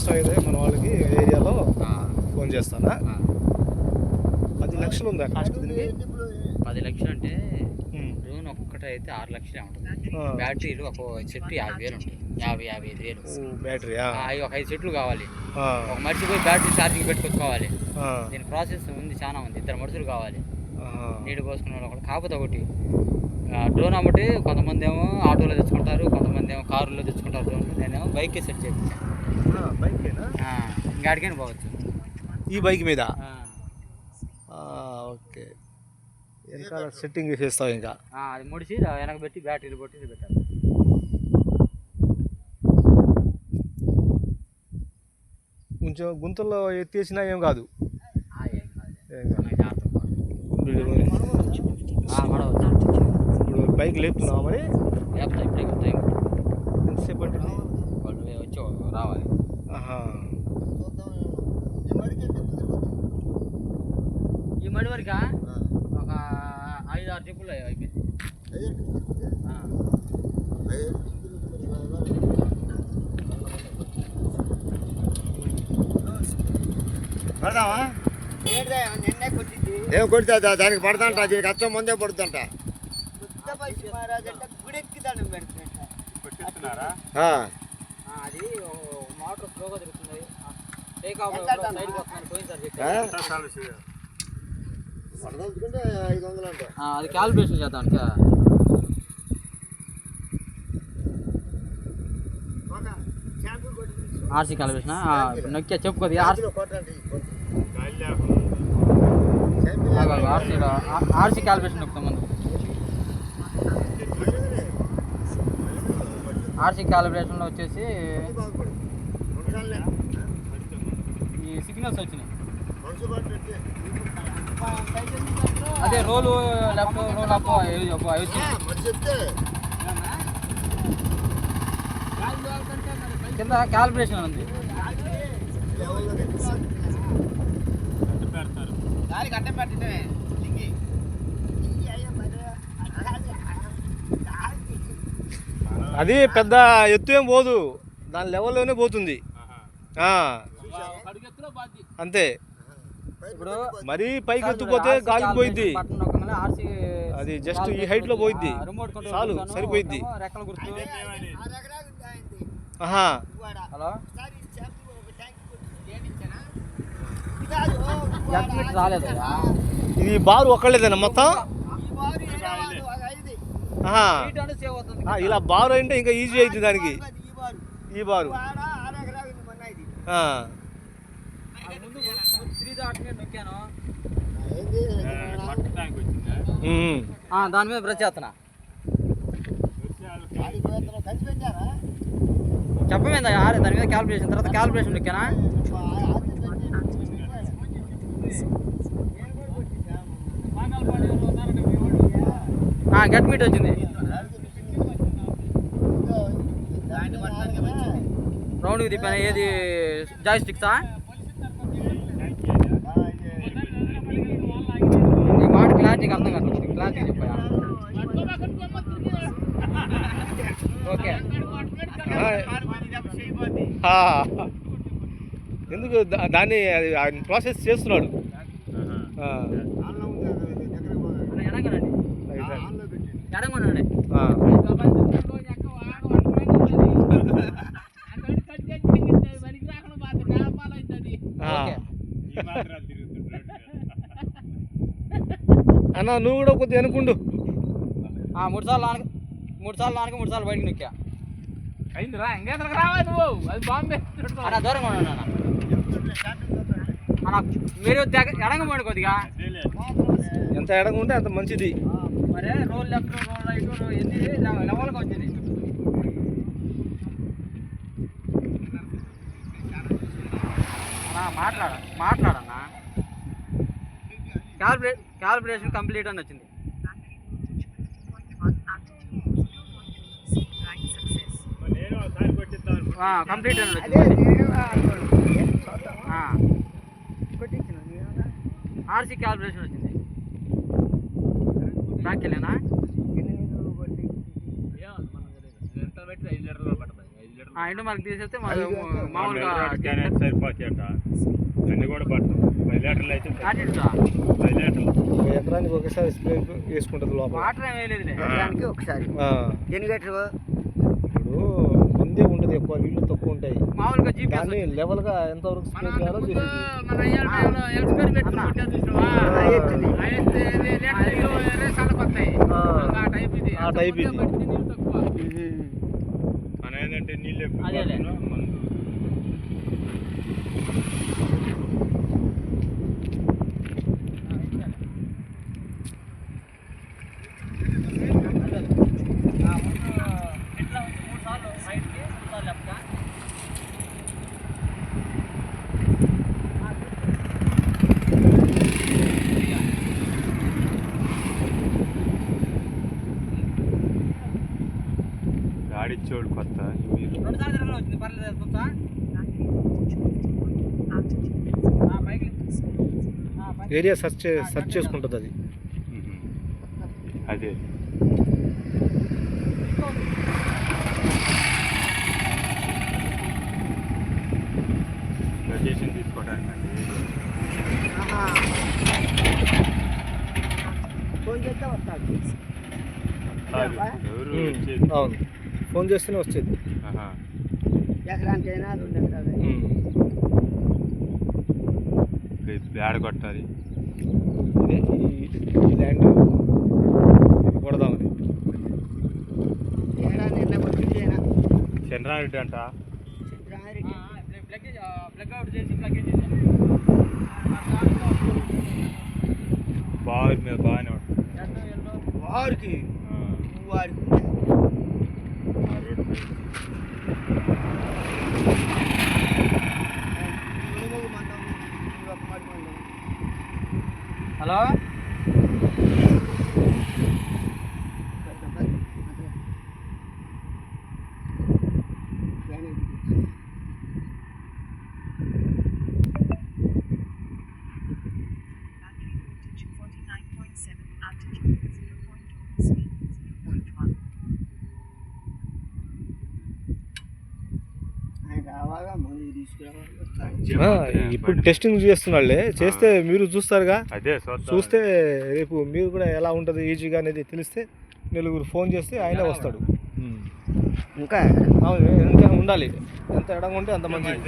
నష్టం అయితే మన వాళ్ళకి ఏరియాలో ఫోన్ చేస్తానా. పది లక్షలు ఉందా కాస్ట్ దీనికి? పది లక్షలు అంటే. డ్రోన్ ఒక్కటే అయితే ఆరు లక్షలే ఉంటుంది. బ్యాటరీలు ఒక చెట్టు యాభై వేలు ఉంటాయి. యాభై యాభై ఐదు వేలు. ఓ, బ్యాటరీయా? ఆ, అవి ఒక ఐదు చెట్లు కావాలి. ఒక మనిషి పోయి బ్యాటరీ ఛార్జింగ్ పెట్టుకోవాలి ఆ, దీని ప్రాసెస్ ఉంది చాలా ఉంది. ఇద్దరు మనుషులు కావాలి. నీళ్ళు పోసుకునే వాళ్ళు ఒకటి కాకపోతే ఒకటి డ్రోన్ అమ్మటి కొంతమంది ఏమో ఆటోలో తెచ్చుకుంటారు కొంతమంది ఏమో కారులో తెచ్చుకుంటారు. డ్రోన్ నేనేమో బైకే సెట్ చేయించాను ఇంకాడికైనా పోవచ్చు. ఈ బైక్ మీద? ఓకే. వెనకాల సెట్టింగ్ చేసేస్తావు ఇంకా. అది ముడిసి వెనక పెట్టి బ్యాటరీలు కొట్టి పెట్టాలి. కొంచెం గుంతల్లో ఎత్తేసినా ఏం కాదు. ఇప్పుడు బైక్ లేపుతున్నావా మరి? లేకపోతే ఇప్పుడే ఎంతసేపు వచ్చి రావాలి. ఈ మడి వరకు ఒక ఐదు ఆరు ట్రిప్పులు అయిపోయింది ఆ. పడదామా నిన్నే కొట్టింది? ఏం కొడితే దానికి పడదంట దీనికి అచ్చం ముందే పడుతుంట. గుడెక్కి పెడుతుంట ఆ, ఆ, అది మోటార్ స్లోగా తిరుగుతుంది. Take off? సైడ్కి వస్తున్నాను అంట ఆ, అది క్యాలిబ్రేషన్ చేద్దాం ఆర్సీ క్యాలిబ్రేషన్ నొక్కే చెప్పు కొద్దిగా. ఆర్సీ ఆర్సీలో ఆర్సీ క్యాలిబ్రేషన్ నొక్కుతాం ముందు ఆర్సీ క్యాలిబ్రేషన్లో వచ్చేసి ఈ సిగ్నల్స్ వచ్చినాయి. అదే రోలు లెఫ్ట్ రోల్ అప్ కింద క్యాలిబ్రేషన్ ఉంది. దానికి అడ్డం అది పెద్ద ఎత్తు ఏం పోదు. దాని లెవెల్లోనే పోతుంది. అంతే. ఇప్పుడు మరీ పైకి ఎత్తుపోతే గాలికి పోయిద్ది. RC అది just ఈ height లో పోయిద్ది. ఆ, రిమోట్ కంట్రోల్ చాలు, సరిపోయిద్ది. ఆహా. హలో? రాలేదు ఇది బారు ఒక్కళ్ళేదేనా మొత్తం? హీట్ ఇలా బారు అంటే ఇంకా ఈజీ అవుతుంది దానికి. ఈ బారు. దాని మీద బ్రష్ చేస్తున్నా. చెప్పమేందా ఆరే దాని మీద క్యాలిబ్రేషన్ తర్వాత క్యాలిబ్రేషన్ నొక్కానా ఆ, గట్ మీట్ వచ్చింది. రౌండ్కి తిప్పాను ఏది జాయ్ స్టిక్సా ఈ మాట క్లారిటీకి అర్థం కాదు క్లారిటీ చెప్పా ఓకే. ఆ. ఎందుకు దాన్ని అది ఆయన ప్రాసెస్ చేస్తున్నాడు. ఆ, ఎడగనండి రైట్, రైట్. ఎడగనండి ఆ, ఆ. ఓకే అన్న నువ్వు కూడా కొద్దిగా అనుకుండు ఆ, మూడు సార్లు నానక మూడు సార్లు నానక మూడు సార్లు బయటకు నొక్కా. అయిందిరా ఇంకేతరకు రావాలి నువ్వు. అది బాంబే. అన్న దూరంగా ఉండండి అన్న. అన్న మీరు దగ్గ ఎడంగమండి కొద్దిగా. ఎంత ఎడగా ఉంటే అంత మంచిది. మరే రోల్ లెఫ్ట్ రోల్ రైట్ ఎన్ని లెవెల్గా వచ్చింది. మాట్లాడ మాట్లాడన్నా క్యాలిబ్రే క్యాలిబ్రేషన్ కంప్లీట్ అని వచ్చింది. కంప్లీట్ అని వచ్చింది. ఆర్సీ క్యాలిబ్రేషన్ వచ్చింది. బ్యాక్ వెళ్ళానా ఇంటి మార్క్ తీసేస్తే మన మామూలుగా సరిపోతాయట అన్ని కూడా పడతాం పది లీటర్లు అయితే? పది లీటర్లు. ఎకరానికి ఒకసారి స్ప్రే వేసుకుంటుంది లోపల. వాటర్ ఏం వేయలేదులే ఎకరానికి ఒకసారి. ఆ, ఎన్ని గంటలు ఇప్పుడు మందే ఉంటుంది ఎక్కువ నీళ్ళు తక్కువ ఉంటాయి. మామూలుగా జీపీఎస్ దాన్ని లెవెల్గా ఎంతవరకు స్ప్రే చేయాలో చేసి? ఆ, ఎత్తుంది. ఆ ఎత్తే ఇది లీటర్లు రేసాలకు వస్తాయి. ఆ. ఆ టైప్ ఇది. ఆ టైప్ ఇది. ముందే పడితే నీళ్ళు తక్కువ. మన ఏంటంటే నీళ్ళు ఎక్కువ అదేలే. పడుతున్నాం, మందు ఆ ముందు ఎట్లా ఉంది? మూడు సార్లు రైట్కి, మూడు సార్లు లెఫ్ట్గా. ఆడిచ్చోడు కొత్త మీరు రెండు సార్లు తిరగలు వచ్చింది పర్లేదు తెలుసా ఆ, పైకి ఏరియా సెర్చ్ సెర్చ్ చేసుకుంటుంది అది. అదే. లొకేషన్ తీసుకోవడానికి అండి. ఎవరు? అవును. ఫోన్ చేస్తేనే వచ్చేది రెండు ఎకరాలు బ్యాడ కొట్టాలి. ఇదే ఈ ల్యాండ్. ఇది కొడదామని. చంద్రారెడ్డి అంట. బావి మీద బాగానే ఉంటుంది వారికి. ఆ, వారికి. Thank you. ఇప్పుడు. టెస్టింగ్ చేస్తున్నాళ్ళే. చేస్తే మీరు చూస్తారుగా? అదే. చూస్తే రేపు మీరు కూడా ఎలా ఉంటుంది ఈజీగా అనేది తెలిస్తే నలుగురు ఫోన్ చేస్తే ఆయనే వస్తాడు. ఇంకా? అవును ఎంత ఉండాలి. ఎంత ఎడంగా ఉంటే అంత మంచిది.